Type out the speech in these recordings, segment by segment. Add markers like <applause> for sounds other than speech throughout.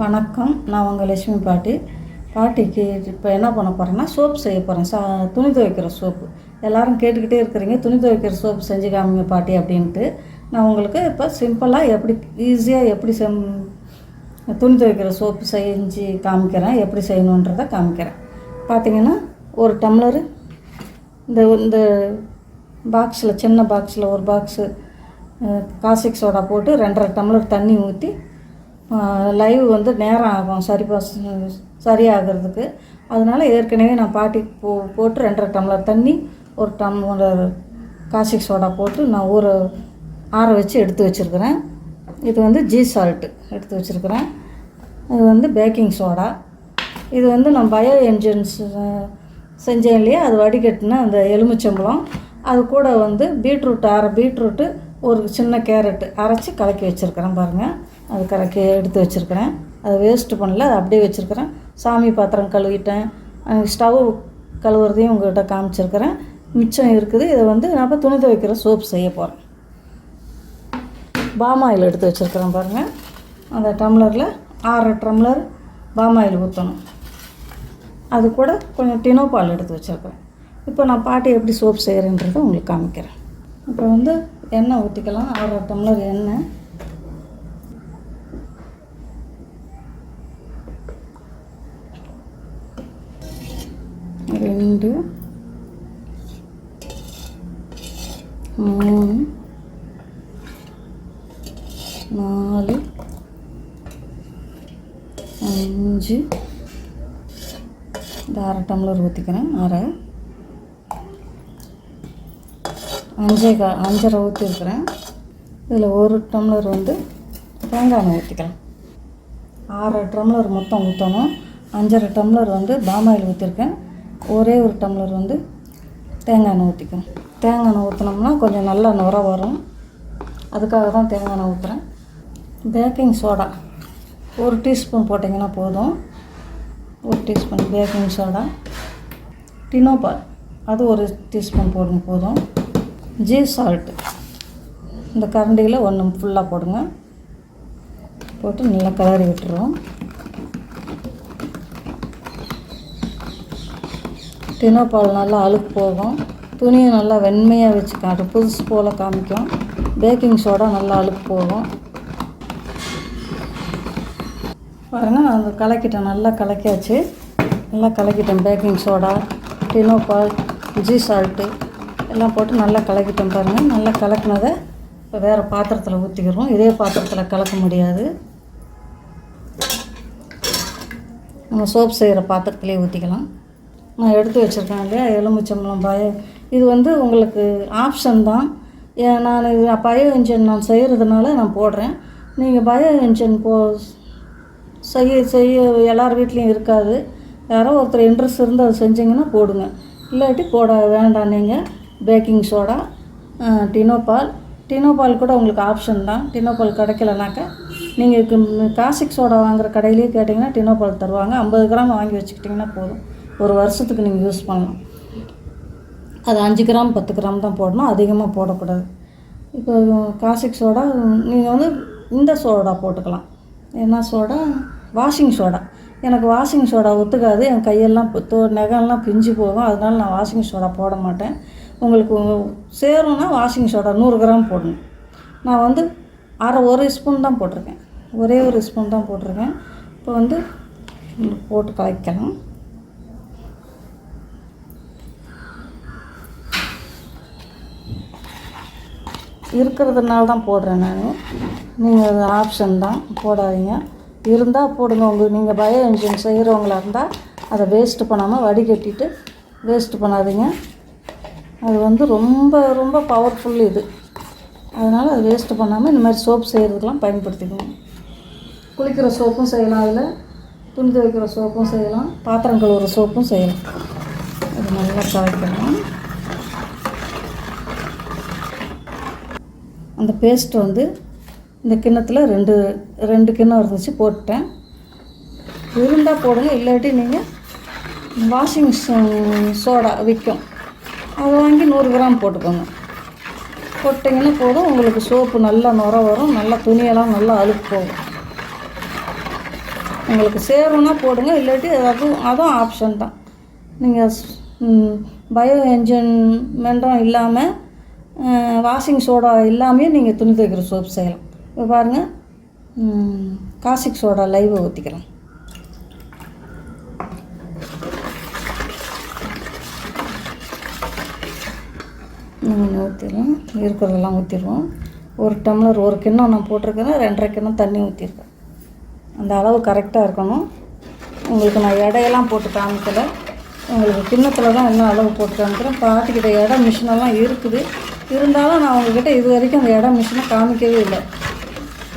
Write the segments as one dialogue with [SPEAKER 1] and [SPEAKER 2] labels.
[SPEAKER 1] வணக்கம். நான் உங்கள் லட்சுமி பாட்டி. பாட்டிக்கு இப்போ என்ன பண்ண போகிறேன்னா சோப்பு செய்ய போகிறேன் சா துணி துவைக்கிற சோப்பு. எல்லாரும் கேட்டுக்கிட்டே இருக்கிறீங்க. துணி துவைக்கிற சோப்பு செஞ்சு காமிங்க பாட்டி அப்படின்ட்டு. நான் உங்களுக்கு இப்போ சிம்பிளாக எப்படி ஈஸியாக எப்படி செம் துணி துவைக்கிற சோப்பு செஞ்சு காமிக்கிறேன். எப்படி செய்யணுன்றதை காமிக்கிறேன். பார்த்தீங்கன்னா ஒரு டம்ளரு இந்த இந்த பாக்ஸில் சின்ன பாக்ஸில் ஒரு பாக்ஸு காசிக் சோடா போட்டு ரெண்டரை டம்ளர் தண்ணி ஊற்றி லைவ் வந்து நேரம் ஆகும் சரி சரியாகிறதுக்கு. அதனால் ஏற்கனவே நான் பாட்டி போ போட்டு ரெண்டரை டம்ளர் தண்ணி ஒரு டம்ளர் காசிக் சோடா போட்டு நான் ஊற ஆற வச்சு எடுத்து வச்சுருக்கிறேன். இது வந்து ஜீ சால்ட்டு எடுத்து வச்சுருக்கிறேன். இது வந்து பேக்கிங் சோடா இது வந்து நான் பயோ என்ஜின்ஸ் செஞ்சேன் இல்லையா? அது வடிகட்டின அந்த எலுமிச்சம்பழம். அது கூட வந்து பீட்ரூட் அரை பீட்ரூட்டு ஒரு சின்ன கேரட்டு அரைச்சி கலக்கி வச்சுருக்கிறேன் பாருங்கள் அது கலக்கி எடுத்து வச்சுருக்கிறேன். அதை வேஸ்ட்டு பண்ணல அதை அப்படியே வச்சுருக்கிறேன். சாமி பாத்திரம் கழுவிட்டேன். ஸ்டவ் கழுவுறதையும் உங்கள்கிட்ட காமிச்சிருக்கிறேன். மிச்சம் இருக்குது. இதை வந்து நான் இப்போ துணி துவைக்கிற சோப் செய்ய போகிறேன் பாமாயில் எடுத்து வச்சுருக்கிறேன் பாருங்கள் அந்த டம்ளரில் ஆறரை டம்ளர் பாமாயில் ஊற்றணும் அது கூட கொஞ்சம் டினோ பால் எடுத்து வச்சுருக்கிறேன். இப்போ நான் பாட்டி எப்படி சோப் செய்கிறேன்றதை உங்களுக்கு காமிக்கிறேன். இப்போ வந்து எண்ணெய் ஊற்றிக்கலாம் ஆறரை டம்ளர் எண்ணெய். ரெண்டு மூணு நாலு அஞ்சு. இந்த அரை டம்ளர் ஊற்றிக்கிறேன் அரை. அஞ்சே கா அஞ்சரை ஊற்றிருக்கிறேன் இதில் ஒரு டம்ளர் வந்து தேங்காய் ஊற்றிக்கிறேன் ஆறரை டம்ளர் மொத்தம் ஊற்றணும் அஞ்சரை டம்ளர் வந்து பாமாயில் ஊற்றிருக்கேன் ஒரே ஒரு டம்ளர் வந்து தேங்காய் எண்ணெய் ஊற்றிக்கணும் தேங்காய் எண்ணெய் ஊற்றினோம்னா கொஞ்சம் நல்லா நுர வரும். அதுக்காக தான் தேங்காய் எண்ணெய் ஊற்றுறேன் பேக்கிங் சோடா. ஒரு டீஸ்பூன் போட்டிங்கன்னா போதும். ஒரு டீஸ்பூன் பேக்கிங் சோடா. டினோபால் அது ஒரு டீஸ்பூன் போடுங்க போதும். ஜீ சால்ட்டு இந்த கரண்டியில் ஒன்று ஃபுல்லாக போடுங்க. போட்டு நல்லா கிளறி விட்டுருவோம் டினோபால் நல்லா அழுக்கு போகும். துணியை நல்லா வெண்மையாக வச்சு காட்டும் புதுசு போல் காமிக்கும் பேக்கிங் சோடா நல்லா அழுக்கு போகும். பாருங்கள் நான் கலக்கிட்டேன். நல்லா கலக்கியாச்சு. நல்லா கலக்கிட்டேன் baking soda Tinopal G salt எல்லாம் போட்டு நல்லா கலக்கிட்டேன் பாருங்கள் நல்லா கலக்கினதை இப்போ வேறு பாத்திரத்தில் ஊற்றிக்கிறோம் இதே பாத்திரத்தில் கலக்க முடியாது. நம்ம சோப் செய்கிற பாத்திரத்துலேயே ஊற்றிக்கலாம் நான் எடுத்து வச்சுருக்கேன் இல்லையா? எலுமிச்சம்பழம் பய இது வந்து உங்களுக்கு ஆப்ஷன் தான். ஏன் நான் இது பயோ இன்ஜின் நான் செய்கிறதுனால நான் போடுறேன். நீங்கள் பயோ இன்ஜின் போ செய்ய செய்ய எல்லார் வீட்லேயும் இருக்காது. யாரோ ஒருத்தர் இன்ட்ரெஸ்ட் இருந்து அதை செஞ்சிங்கன்னா போடுங்க. இல்லாட்டி போட வேண்டாம் நீங்கள் பேக்கிங் சோடா டினோபால் டினோபால் கூட உங்களுக்கு ஆப்ஷன் தான். டினோபால் கிடைக்கலனாக்கா நீங்கள் காசிக் சோடா வாங்குற கடையிலேயே கேட்டிங்கன்னா டினோபால் தருவாங்க. ஐம்பது கிராம் வாங்கி வச்சுக்கிட்டிங்கன்னா போதும். ஒரு வருஷத்துக்கு நீங்கள் யூஸ் பண்ணலாம். அது அஞ்சு கிராம் பத்து கிராம் தான் போடணும். அதிகமாக போடக்கூடாது. இப்போ காசிக் சோடா நீங்கள் வந்து இந்த சோடா போட்டுக்கலாம். என்ன சோடா வாஷிங் சோடா எனக்கு வாஷிங் சோடா ஒத்துக்காது. என் கையெல்லாம் தோ நகம்லாம் பிஞ்சு போகும். அதனால நான் வாஷிங் சோடா போட மாட்டேன். உங்களுக்கு சேரும்னா வாஷிங் சோடா நூறு கிராம் போடணும். நான் வந்து அரை ஒரு ஸ்பூன் தான் போட்டிருக்கேன். ஒரே ஒரு ஸ்பூன் தான் போட்டிருக்கேன். இப்போ வந்து போட்டு கலக்கலாம். இருக்கிறதுனால தான் போடுறேன் நான். நீங்கள் ஆப்ஷன் தான் போடாதீங்க. இருந்தால் போடுங்க உங்கள் நீங்கள் பயோ இன்ஜின் செய்கிறவங்களா இருந்தால் அதை வேஸ்ட்டு பண்ணாமல் வடிகட்டிட்டு வேஸ்ட்டு பண்ணாதீங்க. அது வந்து ரொம்ப ரொம்ப பவர்ஃபுல் இது. அதனால் அதை வேஸ்ட்டு பண்ணாமல் இந்த மாதிரி சோப் செய்கிறதுக்கெலாம் பயன்படுத்திக்கணும். குளிக்கிற சோப்பும் செய்யலாம் அதில். துணி துவைக்கிற சோப்பும் செய்யலாம். பாத்திரம் கழுவுற சோப்பும் செய்யலாம். அது நல்லா கலக்கலாம் அந்த பேஸ்ட் வந்து இந்த கிண்ணத்தில் ரெண்டு ரெண்டு கிண்ணம் இருந்துச்சு போட்டேன் இருந்தால் போடுங்க இல்லாட்டி நீங்கள் வாஷிங் சோடா விற்கும் அதை வாங்கி நூறு கிராம் போட்டுக்கோங்க. போட்டிங்கன்னா போதும் உங்களுக்கு சோப்பு நல்லா நுர வரும் நல்லா துணியெல்லாம் நல்லா அழுக்கு போகும். உங்களுக்கு சேரும்னா போடுங்க இல்லாட்டி அதுவும் அதுவும் ஆப்ஷன் தான். நீங்கள் பயோ என்ஜின்மெண்ட்டும் இல்லாமல் வாஷிங் சோடா இல்லாமல் நீங்கள் துணி துவைக்கிற சோப் செய்யலாம். இப்போ பாருங்கள் காசிக் சோடா லைவை ஊற்றிக்கலாம் ஊற்றிடலாம் இருக்கிறதெல்லாம் ஊற்றிடுவோம் ஒரு டம்ளர் ஒரு கிண்ணம் நான் போட்டிருக்கிறேன் ரெண்டரை கிண்ணம் தண்ணி ஊற்றிருக்கேன் அந்த அளவு கரெக்டாக இருக்கணும். உங்களுக்கு நான் எடையெல்லாம் போட்டு காமிக்கலை. உங்களுக்கு கிண்ணத்தில் தான் என்ன அளவு போட்டு காமிக்கிறேன். பாட்டிக்கிட்ட எடை மிஷினெல்லாம் இருக்குது. இருந்தாலும் நான் உங்ககிட்ட இது வரைக்கும் அந்த இடம் மிஷினை காமிக்கவே இல்லை.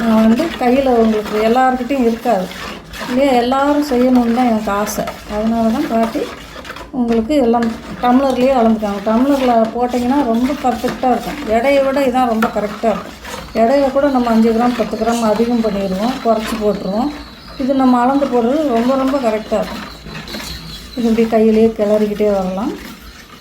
[SPEAKER 1] நான் வந்து கையில் உங்களுக்கு எல்லாருக்கிட்டையும் இருக்காது. இல்லையா எல்லாரும் செய்யணும்னு தான் எனக்கு ஆசை. அதனால தான் பாட்டி உங்களுக்கு எல்லாம் டம்ளர்லேயே அளந்துக்காங்க டம்ளரில் போட்டிங்கன்னா ரொம்ப பர்ஃபெக்டாக இருக்கும். எடையை விட இதான் ரொம்ப கரெக்டாக இருக்கும். எடையை கூட நம்ம அஞ்சு கிராம் பத்து கிராம் அதிகம் பண்ணிடுவோம். குறைச்சி போட்டுருவோம். இது நம்ம அளந்து போடுறது ரொம்ப ரொம்ப கரெக்டாக இருக்கும். இது இப்படி கையிலேயே கிளறிக்கிட்டே வரலாம்.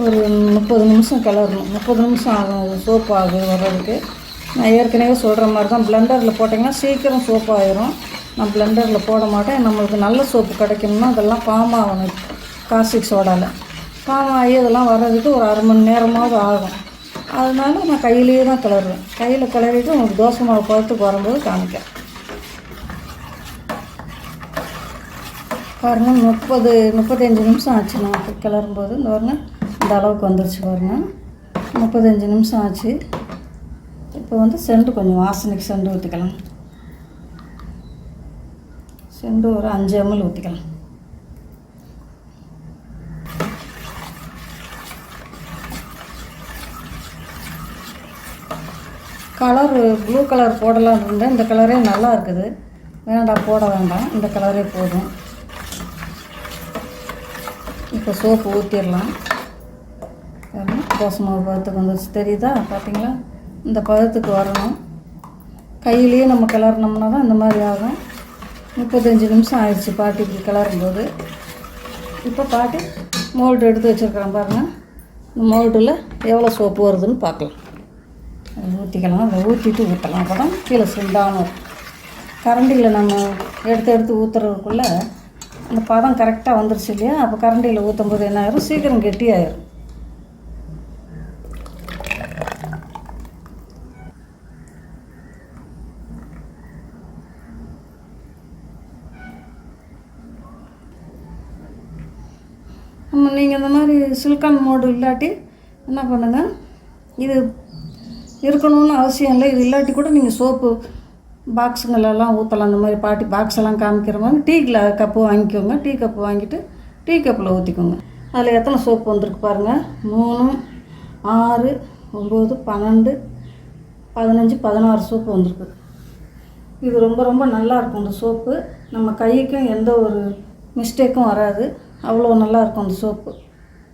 [SPEAKER 1] ஒரு முப்பது நிமிஷம் கிளறணும். முப்பது நிமிஷம் ஆகும். அது சோப் ஆகும் வர்றதுக்கு. நான் ஏற்கனவே சொல்கிற மாதிரி தான் பிளெண்டரில் போட்டிங்கன்னா சீக்கிரம் சோப் ஆயிரும். நான் பிளெண்டரில் போட மாட்டேன். நம்மளுக்கு நல்ல சோப்பு கிடைக்கணும்னா அதெல்லாம் பாம் ஆகணும் காஸ்டிக் சோடாவில் பாம் ஆகி அதெல்லாம் வர்றதுக்கு ஒரு அரை மணி நேரமாவது ஆகும். அதனால நான் கையிலேயே தான் கிளறுவேன். கையில் கிளறிட்டு உங்களுக்கு தோசை மாவு பழத்துக்கு வரும்போது காமிக்கிறேன். பாருங்கள் முப்பது முப்பத்தஞ்சு நிமிஷம் ஆச்சு நமக்கு கிளறும்போது. இந்த பாருங்க. இந்த அளவுக்கு வந்துருச்சு பாருங்கள் முப்பத்தஞ்சு நிமிஷம் ஆச்சு. இப்போ வந்து செண்டு கொஞ்சம் வாசனைக்கு செண்டு ஊற்றிக்கலாம் செண்டு ஒரு அஞ்சு எம்எல் ஊற்றிக்கலாம் கலர் ப்ளூ கலர் போடலாம் இருந்தேன் இந்த கலரே நல்லா இருக்குது. வேண்டாம் போட வேண்டாம். இந்த கலரே போதும். இப்போ சோப்பு ஊற்றிடலாம் தோசை மாவு பதத்துக்கு வந்துருச்சு தெரியுதா? பார்த்தீங்களா இந்த பதத்துக்கு வரணும். கையிலேயே நம்ம கிளறினோம்னா தான் இந்த மாதிரி ஆகும். முப்பத்தஞ்சு நிமிஷம் ஆயிடுச்சு பாட்டிக்கு கிளறும் போது இப்போ பாட்டி மோல்டு எடுத்து வச்சுருக்கிறேன் பாருங்கள் இந்த மோல்டில் எவ்வளோ சோப்பு வருதுன்னு பார்க்கலாம். ஊற்றிக்கலாம் அதை ஊற்றிட்டு ஊற்றலாம் அப்போ தான் கீழே சுண்டாமல் கரண்டியில் நம்ம எடுத்து எடுத்து ஊற்றுறதுக்குள்ளே அந்த பதம் கரெக்டாக வந்துருச்சு இல்லையா? அப்போ கரண்டியில் ஊற்றும் போது என்ன ஆயிரும்? சீக்கிரம் கெட்டி ஆயிரும் நீங்கள் இந்த மாதிரி சில்கான் மோடு இல்லாட்டி என்ன பண்ணுங்கள் இது இருக்கணும்னு அவசியம் இல்லை. இது இல்லாட்டி கூட நீங்கள் சோப்பு பாக்ஸுங்களெல்லாம் ஊற்றலாம் அந்த மாதிரி பாட்டி பாக்ஸ் எல்லாம் காமிக்கிற மாதிரி டீ கிளா கப்பு வாங்கிக்கோங்க. டீ கப்பு வாங்கிட்டு டீ கப்பில் ஊற்றிக்கோங்க அதில் எத்தனை சோப்பு வந்திருக்கு பாருங்கள் மூணு ஆறு ஒம்பது பன்னெண்டு பதினஞ்சு பதினாறு சோப்பு வந்திருக்கு. இது ரொம்ப ரொம்ப நல்லா இருக்கும். இந்த சோப்பு நம்ம கைக்கும் எந்த ஒரு மிஸ்டேக்கும் வராது. அவ்வளோ நல்லா இருக்கும் அந்த சோப்பு.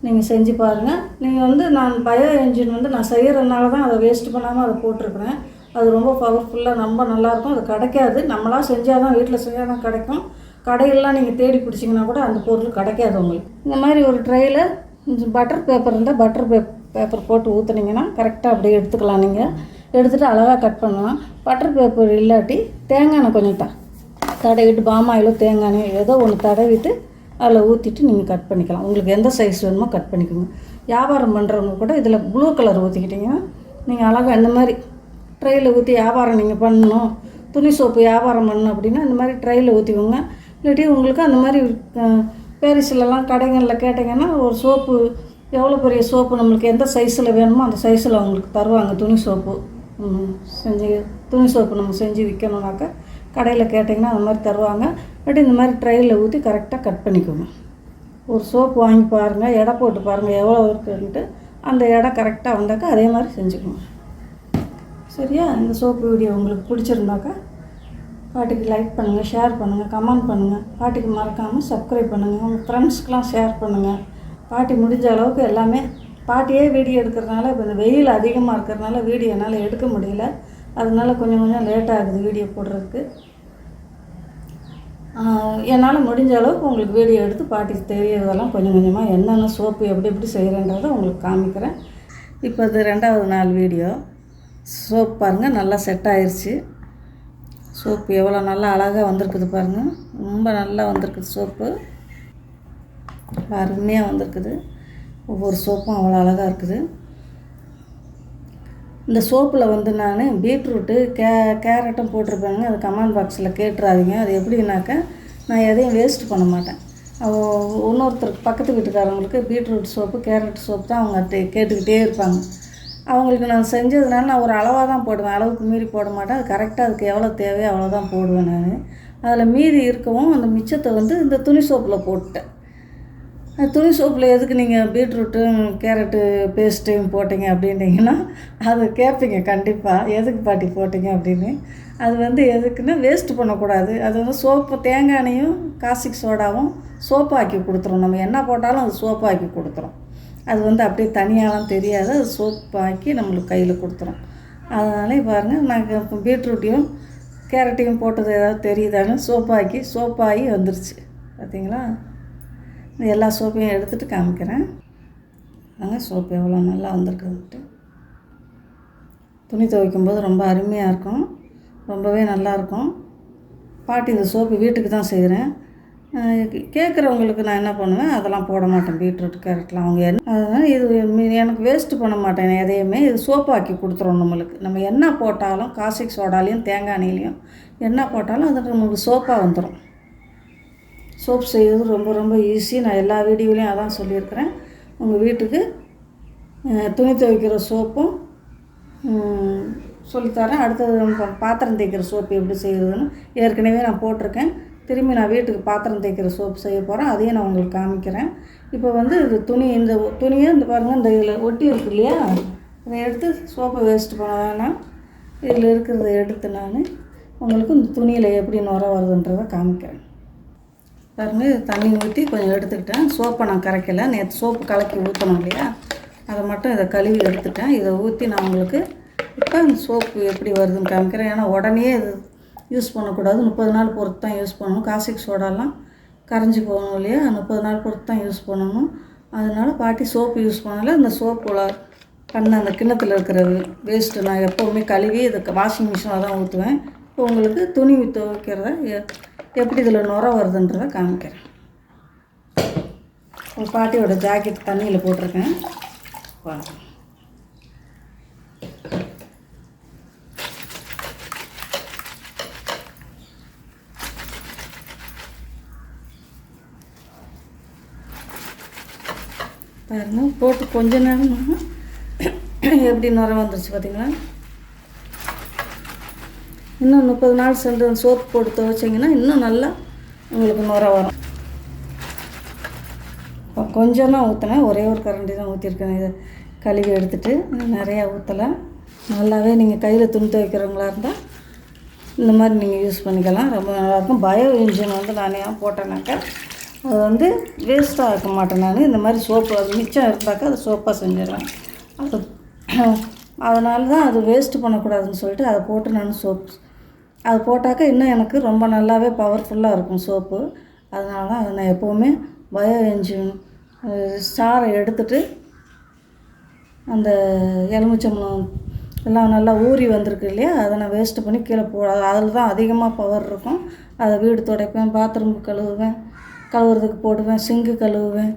[SPEAKER 1] நீங்கள் செஞ்சு பாருங்கள் நீங்கள் வந்து நான் பயோ என்ஜின் வந்து நான் செய்கிறதுனால தான் அதை வேஸ்ட் பண்ணாமல் அதை போட்டிருக்கிறேன். அது ரொம்ப பவர்ஃபுல்லாக ரொம்ப நல்லாயிருக்கும். அது கிடைக்காது. நம்மளாக செஞ்சால் தான் வீட்டில் செஞ்சால் தான் கிடைக்கும். கடையெல்லாம் நீங்கள் தேடி பிடிச்சிங்கன்னா கூட அந்த பொருள் கிடைக்காது உங்களுக்கு. இந்த மாதிரி ஒரு ட்ரையில் கொஞ்சம் பட்டர் பேப்பர் இருந்தால் பட்டர் பேப் பேப்பர் போட்டு ஊற்றுனீங்கன்னா கரெக்டாக அப்படியே எடுத்துக்கலாம் நீங்கள் எடுத்துகிட்டு அழகாக கட் பண்ணலாம். பட்டர் பேப்பர் இல்லாட்டி தேங்காய் எண்ணெய் கொஞ்சம் த தடவிட்டு பாமாயிலோ தேங்காய் எண்ணெய் ஏதோ ஒன்று தடவிட்டு அதில் ஊற்றிட்டு நீங்கள் கட் பண்ணிக்கலாம். உங்களுக்கு எந்த சைஸ் வேணுமோ கட் பண்ணிக்கோங்க. வியாபாரம் பண்ணுறவங்க கூட இதில் ப்ளூ கலர் ஊற்றிக்கிட்டிங்கன்னா நீங்கள் அழகாக இந்த மாதிரி ட்ரையில் ஊற்றி வியாபாரம் நீங்கள் பண்ணணும். துணி சோப்பு வியாபாரம் பண்ணணும் அப்படின்னா இந்த மாதிரி ட்ரையில் ஊற்றிக்கோங்க இல்லாட்டி உங்களுக்கு அந்த மாதிரி பேரிஸ்லலாம் கடைகளில் கேட்டிங்கன்னா ஒரு சோப்பு எவ்வளோ பெரிய சோப்பு நம்மளுக்கு எந்த சைஸில் வேணுமோ அந்த சைஸில் அவங்களுக்கு தருவாங்க துணி சோப்பு. செஞ்சு துணி சோப்பு நம்ம செஞ்சு விற்கணுன்னாக்கா கடையில் கேட்டிங்கன்னா அந்த மாதிரி தருவாங்க. பட் இந்த மாதிரி ட்ரையில் ஊற்றி கரெக்டாக கட் பண்ணிக்கோங்க. ஒரு சோப்பு வாங்கி பாருங்கள் எடை போட்டு பாருங்கள் எவ்வளோ இருக்குன்ட்டு அந்த எடை கரெக்டாக வந்தாக்கா அதே மாதிரி செஞ்சுக்கோங்க. சரியா? இந்த சோப்பு வீடியோ உங்களுக்கு பிடிச்சிருந்தாக்கா பாட்டிக்கு லைக் பண்ணுங்கள் ஷேர் பண்ணுங்கள் கமெண்ட் பண்ணுங்கள் பாட்டிக்கு மறக்காமல் சப்ஸ்கிரைப் பண்ணுங்கள் உங்கள் ஃப்ரெண்ட்ஸ்க்கெலாம் ஷேர் பண்ணுங்கள் பாட்டி முடிஞ்ச அளவுக்கு எல்லாமே பாட்டியே வீடியோ எடுக்கிறதுனால இப்போ இந்த வெயில் அதிகமாக இருக்கிறதுனால வீடியோ என்னால் எடுக்க முடியல. அதனால கொஞ்சம் கொஞ்சம் லேட் ஆகுது வீடியோ போடுறதுக்கு. என்னால் முடிஞ்ச அளவுக்கு உங்களுக்கு வீடியோ எடுத்து பாட்டிக்கு தெரியறதெல்லாம் கொஞ்சம் கொஞ்சமாக என்னென்ன சோப்பு எப்படி எப்படி செய்கிறேன்றதை உங்களுக்கு காமிக்கிறேன். இப்போ இது ரெண்டாவது நாள் வீடியோ சோப் பாருங்கள் நல்லா செட் ஆயிடுச்சு சோப்பு எவ்வளோ நல்லா அழகாக வந்திருக்குது பாருங்கள் ரொம்ப நல்லா வந்திருக்குது சோப்பு அருமையாக வந்திருக்குது. ஒவ்வொரு சோப்பும் அவ்வளோ அழகாக இருக்குது. இந்த சோப்பில் வந்து நான் பீட்ரூட்டு கே கேரட்டும் போட்டிருப்பேங்க. அது கமெண்ட் பாக்ஸில் கேட்டுறாதீங்க. அது எப்படின்னாக்கா நான் எதையும் வேஸ்ட் பண்ண மாட்டேன். அவ- இன்னொருத்தருக்கு பக்கத்து வீட்டுக்காரங்களுக்கு பீட்ரூட் சோப்பு கேரட் சோப்பு தான் அவங்க கேட்டுக்கிட்டே இருப்பாங்க. அவங்களுக்கு நான் செஞ்சதுனால நான் ஒரு அளவாக தான் போடுவேன். அளவுக்கு மீறி போட மாட்டேன். அது கரெக்டாக அதுக்கு எவ்வளோ தேவையோ அவ்வளோ தான் போடுவேன் நான். அதில் மீதி இருக்கவும் அந்த மிச்சத்தை வந்து இந்த துணி சோப்பில் போட்டுட்டேன். துணி சோப்பில் எதுக்கு நீங்கள் பீட்ரூட்டும் கேரட்டு பேஸ்ட்டையும் போட்டீங்க அப்படின்னீங்கன்னா அது கேட்பீங்க கண்டிப்பாக எதுக்கு பாட்டி போட்டீங்க அப்படின்னு. அது வந்து எதுக்குன்னா வேஸ்ட் பண்ணக்கூடாது. அது வந்து சோப்பு தேங்காய் எண்ணெயும் காசிக் சோடாவும் சோப்பாக்கி கொடுத்துரும். நம்ம என்ன போட்டாலும் அது சோப்பாக்கி கொடுத்துரும். அது வந்து அப்படியே தனியாலாம் தெரியாது. அது சோப்பாக்கி நம்மளுக்கு கையில் கொடுத்துரும். அதனாலே பாருங்கள் நாங்கள் இப்போ பீட்ரூட்டையும் கேரட்டையும் போட்டது ஏதாவது தெரியுதான்னு சோப்பாக்கி சோப்பாகி வந்துருச்சு. பார்த்தீங்களா எல்லா சோப்பையும் எடுத்துகிட்டு காமிக்கிறேன். அங்கே சோப்பு எவ்வளோ நல்லா வந்திருக்குன்ட்டு துணி துவைக்கும் போது ரொம்ப அருமையாக இருக்கும். ரொம்பவே நல்லாயிருக்கும் பாட்டி இந்த சோப்பு வீட்டுக்கு தான் செய்கிறேன் கேட்குறவங்களுக்கு நான் என்ன பண்ணுவேன்? அதெல்லாம் போட மாட்டேன். பீட்ரூட் கேரட்லாம் அவங்க என்ன அதனால் இது எனக்கு வேஸ்ட்டு பண்ண மாட்டேன். எதையுமே இது சோப்பாக்கி கொடுத்துரும் நம்மளுக்கு. நம்ம என்ன போட்டாலும் காசிக் சோடாலையும் தேங்காய் எண்ணெயிலையும் என்ன போட்டாலும் அது நம்மளுக்கு சோப்பாக வந்துடும் சோப் செய்வது ரொம்ப ரொம்ப ஈஸி நான் எல்லா வீடியோலையும் அதான் சொல்லியிருக்கிறேன். உங்கள் வீட்டுக்கு துணி துவைக்கிற சோப்பும் சொல்லித்தரேன். அடுத்தது பாத்திரம் தேய்க்கிற சோப்பு எப்படி செய்கிறதுன்னு ஏற்கனவே நான் போட்டிருக்கேன். திரும்பி நான் வீட்டுக்கு பாத்திரம் தேய்க்கிற சோப்பு செய்ய போகிறேன் அதையும் நான் உங்களுக்கு காமிக்கிறேன். இப்போ வந்து இது துணி இந்த துணியை இந்த பாருங்கள் இந்த இதில் ஒட்டி இருக்கு இல்லையா? இதை எடுத்து சோப்பை வேஸ்ட் பண்ண வேணாம். இதில் இருக்கிறத எடுத்து நான் உங்களுக்கு இந்த துணியில் எப்படி நுர வருதுன்றதை காமிக்கிறேன். பாருங்க தண்ணி ஊற்றி கொஞ்சம் எடுத்துக்கிட்டேன். சோப்பை நான் கரைக்கலை. நேற்று சோப்பு கலக்கி ஊற்றணும் இல்லையா? அதை மட்டும் இதை கழுவி எடுத்துட்டேன். இதை ஊற்றி நான் உங்களுக்கு இப்போ அந்த சோப்பு எப்படி வருதுன்னு காமிக்கிறேன். ஏன்னா உடனே இது யூஸ் பண்ணக்கூடாது. முப்பது நாள் பொறுத்து தான் யூஸ் பண்ணணும். காசிக் சோடாலாம் கரைஞ்சி போகணும் இல்லையா? முப்பது நாள் பொறுத்து தான் யூஸ் பண்ணணும். அதனால பாட்டி சோப்பு யூஸ் பண்ணல. இந்த சோப்போட பண்ண அந்த கிண்ணத்தில் இருக்கிற வேஸ்ட்டு நான் எப்போவுமே கழுவி இதுக்கு வாஷிங் மிஷினில் தான் ஊற்றுவேன் இப்போ உங்களுக்கு துணி துவைக்கிறத எப்படி இதில் நுர வருதுன்றதை காமிக்கிறேன். ஒரு பாட்டியோட ஜாக்கெட் தண்ணியில் போட்டிருக்கேன். பாருங்க. பாருங்க போட்டு கொஞ்ச நேரம் எப்படி நுர வந்துருச்சு பார்த்தீங்களா இன்னும் முப்பது நாள் சென்று சோப்பு போட்டு துவைச்சிங்கன்னா இன்னும் நல்லா உங்களுக்கு நுர வரும். இப்போ கொஞ்சம் தான் ஊற்றினேன் ஒரே ஒரு கரண்டி தான் ஊற்றிருக்கேன் இதை கழுவி எடுத்துகிட்டு நிறையா ஊற்றலை நல்லாவே நீங்கள் கையில் துணி துவைக்கிறவங்களா இருந்தால் இந்த மாதிரி நீங்கள் யூஸ் பண்ணிக்கலாம். ரொம்ப நல்லாயிருக்கும். பயோ இன்ஜின் வந்து நான் ஏன் போட்டேனாக்கா அது வந்து வேஸ்ட்டாக இருக்க மாட்டேன் நான். இந்த மாதிரி சோப்பு அது மிச்சம் இருந்தாக்கா அது சோப்பாக செஞ்சிடுவேன். அது <clears throat> அதனால தான் அது வேஸ்ட்டு பண்ணக்கூடாதுன்னு சொல்லிட்டு அதை போட்டு நான் சோப் அது போட்டாக்கா இன்னும் எனக்கு ரொம்ப நல்லாவே பவர்ஃபுல்லாக இருக்கும் சோப்பு அதனால தான் அதை நான் எப்போவுமே பயோ என்ஜின் ஸ்டாரை எடுத்துட்டு அந்த எலுமிச்சம்பழம் எல்லாம் நல்லா ஊறி வந்திருக்கு இல்லையா? அதை நான் வேஸ்ட்டு பண்ணி கீழே போ அதில் தான் அதிகமாக பவர் இருக்கும். அதை வீடு துடைப்பேன் பாத்ரூம் கழுவுவேன் கழுவுறதுக்கு போடுவேன் சிங்கு கழுவுவேன்.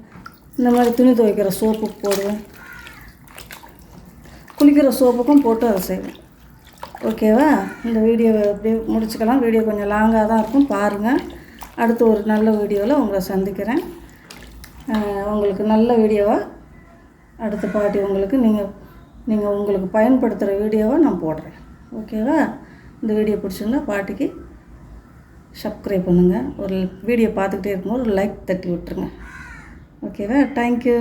[SPEAKER 1] இந்த மாதிரி துணி துவைக்கிற சோப்புக்கு போடுவேன். குளிக்கிற சோப்புக்கும் போட்டு அதை செய்வேன். ஓகேவா? இந்த வீடியோவை அப்படியே முடிச்சுக்கலாம். வீடியோ கொஞ்சம் லாங்காக தான் இருக்கும். பாருங்கள் அடுத்து ஒரு நல்ல வீடியோவில் உங்களை சந்திக்கிறேன். உங்களுக்கு நல்ல வீடியோவாக அடுத்த பாட்டி உங்களுக்கு நீங்கள் நீங்கள் உங்களுக்கு பயன்படுத்துகிற வீடியோவை நான் போடுறேன். ஓகேவா? இந்த வீடியோ பிடிச்சிருந்தா பாட்டிக்கு சப்ஸ்கிரைப் பண்ணுங்கள் ஒரு வீடியோ பார்த்துக்கிட்டே இருக்கும்போது ஒரு லைக் தட்டி விட்டுருங்க. ஓகேவா? தேங்க்யூ